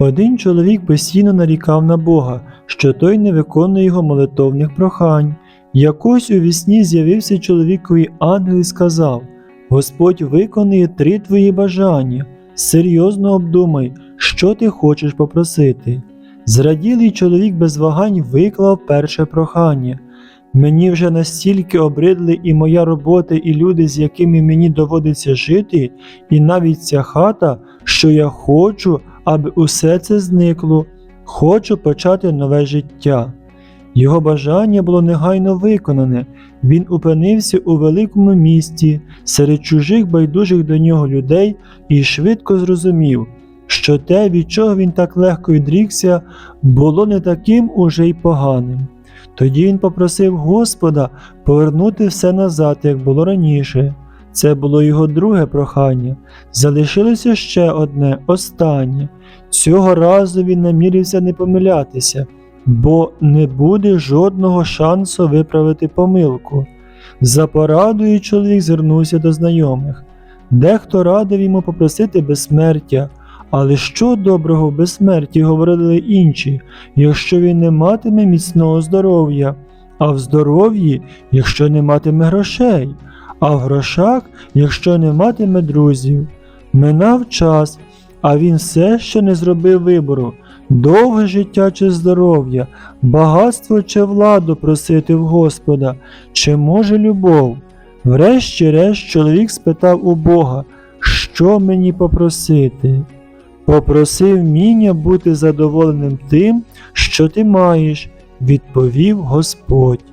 Один чоловік постійно нарікав на Бога, що той не виконує його молитовних прохань. Якось у вісні з'явився чоловікові ангел і сказав: Господь виконує три твої бажання. Серйозно обдумай, що ти хочеш попросити. Зраділий чоловік без вагань виклав перше прохання. Мені вже настільки обридли і моя робота, і люди, з якими мені доводиться жити, і навіть ця хата, що я хочу, аби усе це зникло, хочу почати нове життя. Його бажання було негайно виконане. Він опинився у великому місті серед чужих байдужих до нього людей і швидко зрозумів, що те, від чого він так легко відрікся, було не таким уже й поганим. Тоді він попросив Господа повернути все назад, як було раніше. Це було його друге прохання. Залишилося ще одне, останнє. Цього разу він намірився не помилятися, бо не буде жодного шансу виправити помилку. За порадою чоловік звернувся до знайомих. Дехто радив йому попросити безсмертя, але що доброго в безсмерті говорили інші, якщо він не матиме міцного здоров'я, а в здоров'ї, якщо не матиме грошей, а в грошах, якщо не матиме друзів. Минав час, а він все ще не зробив вибору довге життя чи здоров'я, багатство чи владу просити в Господа, чи може любов. Врешті-решт чоловік спитав у Бога, що мені попросити. Попроси вміння бути задоволеним тим, що ти маєш, відповів Господь.